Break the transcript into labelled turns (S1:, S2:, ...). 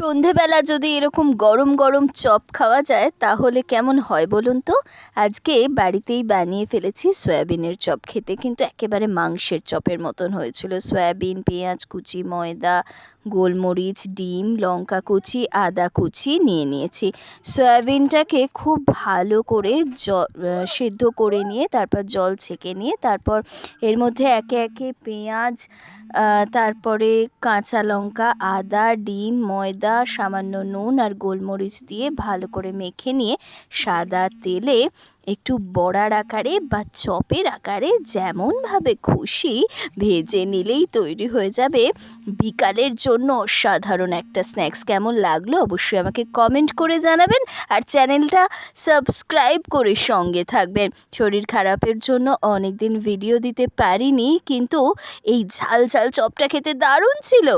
S1: সন্ধেবেলা যদি এরকম গরম গরম চপ খাওয়া যায়, তাহলে কেমন হয় বলুন তো? আজকে বাড়িতেই বানিয়ে ফেলেছি সয়াবিনের চপ খেতে, কিন্তু একেবারে মাংসের চপের মতন হয়েছিল। সয়াবিন, পেঁয়াজ কুচি, ময়দা, গোলমরিচ, ডিম, লঙ্কা কুচি, আদা কুচি নিয়ে নিয়েছি। সয়াবিনটাকে খুব ভালো করে জ সেদ্ধ করে নিয়ে, তারপর জল ছেঁকে নিয়ে, তারপর এর মধ্যে একে একে পেঁয়াজ তারপরে কাঁচা লঙ্কা, আদা, ডিম, ময়দা সামান্য নুন আর গোলমরিচ দিয়ে ভালো করে মেখে নিয়ে সাদা তেলে একটু বড়ার আকারে বা চপের আকারে যেমনভাবে খুশি ভেজে নিলেই তৈরি হয়ে যাবে। বিকালের জন্য অসাধারণ একটা স্ন্যাক্স। কেমন লাগল অবশ্যই আমাকে কমেন্ট করে জানাবেন আর চ্যানেলটা সাবস্ক্রাইব করে সঙ্গে থাকবেন। শরীর খারাপের জন্য অনেক দিন ভিডিও দিতে পারিনি, কিন্তু এই ঝাল ঝাল চপটা খেতে দারুণ ছিল।